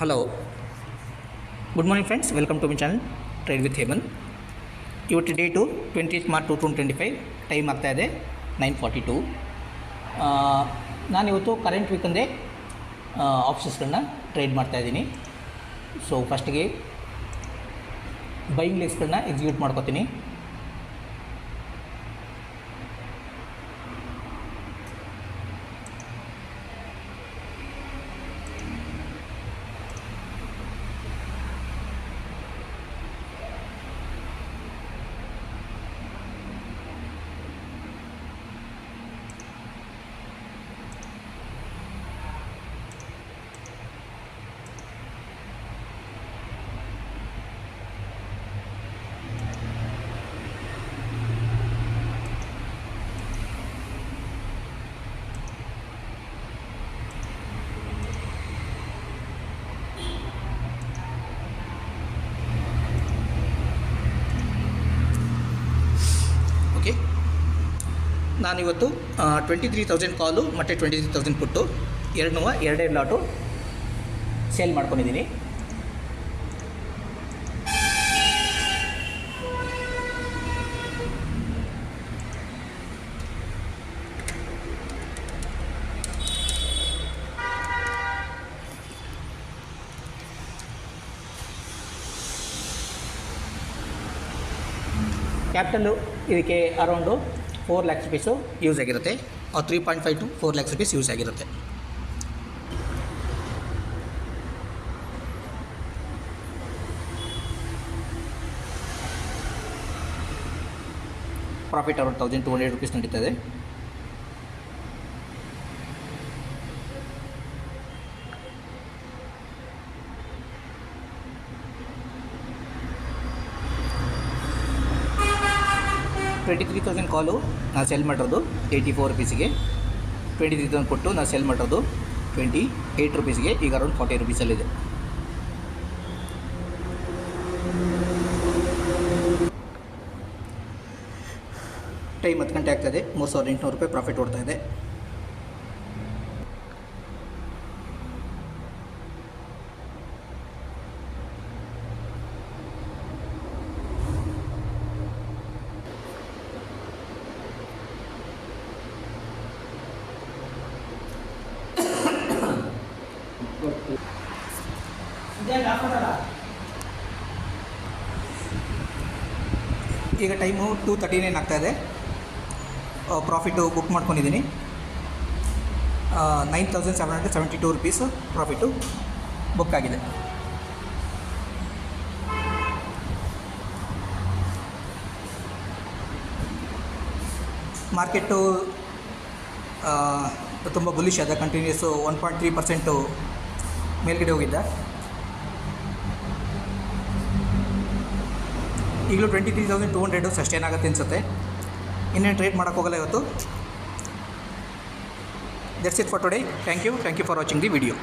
Hello good morning friends welcome to my channel trade with Heman ಇವತ್ತು date twenty March two thousand twenty five time ಆಗ್ತಾ ಇದೆ nine forty two ನಾನಿವತ್ತು current ವೀಕಂದೇ ಆಪ್ಷನ್ಸ್ಗಳನ್ನ trade ಮಾಡ್ತಾಯಿದ್ದೀನಿ so ಫಸ್ಟಿಗೆ buying ಲಿಸ್ಟ್ಗಳನ್ನ execute ಮಾಡ್ಕೋತೀನಿ. ನಾನಿವತ್ತು ಟ್ವೆಂಟಿ ತ್ರೀ ತೌಸಂಡ್ ಕಾಲು ಮತ್ತು ಟ್ವೆಂಟಿ ತ್ರೀ ತೌಸಂಡ್ ಪುಟ್ಟು ಎರಡನ್ನೂ ಎರಡೆರಡು ಲಾಟು ಸೇಲ್ ಮಾಡ್ಕೊಂಡಿದ್ದೀನಿ. ಕ್ಯಾಪಿಟಲ್ಲು ಇದಕ್ಕೆ around four lakhs rupees use ಆಗಿರುತ್ತೆ. Three point five to four lakhs rupees use ಆಗಿರುತ್ತೆ. Profit around thousand two hundred rupees ನಡೀತದೆ ಟ್ವೆಂಟಿ ತ್ರೀ ತೌಸಂಡ್ ಕಾಲು ನಾನು ಸೆಲ್ ಮಾಡಿರೋದು ಏಯ್ಟಿ ಫೋರ್ ರುಪೀಸಿಗೆ ಟ್ವೆಂಟಿ ತ್ರೀ ತೌಸಂಡ್ ಕೊಟ್ಟು ನಾನು ಸೆಲ್ ಮಾಡಿರೋದು ಟ್ವೆಂಟಿ ಏಯ್ಟ್ ರುಪೀಸ್ಗೆ ಈಗ ಅರೌಂಡ್ ಫಾರ್ಟಿ ರುಪೀಸಲ್ಲಿದೆ ಟೈಮ್ ಹತ್ತು ಗಂಟೆ ಆಗ್ತಾಯಿದೆ ಮೂರು ಸಾವಿರದ ಎಂಟುನೂರು ರೂಪಾಯಿ ಪ್ರಾಫಿಟ್ ಓಡ್ತಾ ಇದೆ. ಈಗ ಟೈಮು ಟೂ ತರ್ಟಿ ನೈನ್ ಆಗ್ತಾಯಿದೆ ಪ್ರಾಫಿಟ್ಟು ಬುಕ್ ಮಾಡ್ಕೊಂಡಿದ್ದೀನಿ. Nine thousand seven hundred seventy two rupees profit book ಆಗಿದೆ. ಮಾರ್ಕೆಟ್ಟು ತುಂಬ ಬುಲಿಶ್ ಅದ continues one point three percent ಮೇಲ್ಗಡೆ ಹೋಗಿದ್ದ. ಈಗಲೂ twenty three thousand two hundred sustain ಆಗುತ್ತೆ ಅನಿಸುತ್ತೆ. ಇನ್ನೇನು ಟ್ರೇಡ್ ಮಾಡೋಕ್ಕೋಗಲ್ಲ ಇವತ್ತು. That's it for today thank you thank you for watching the video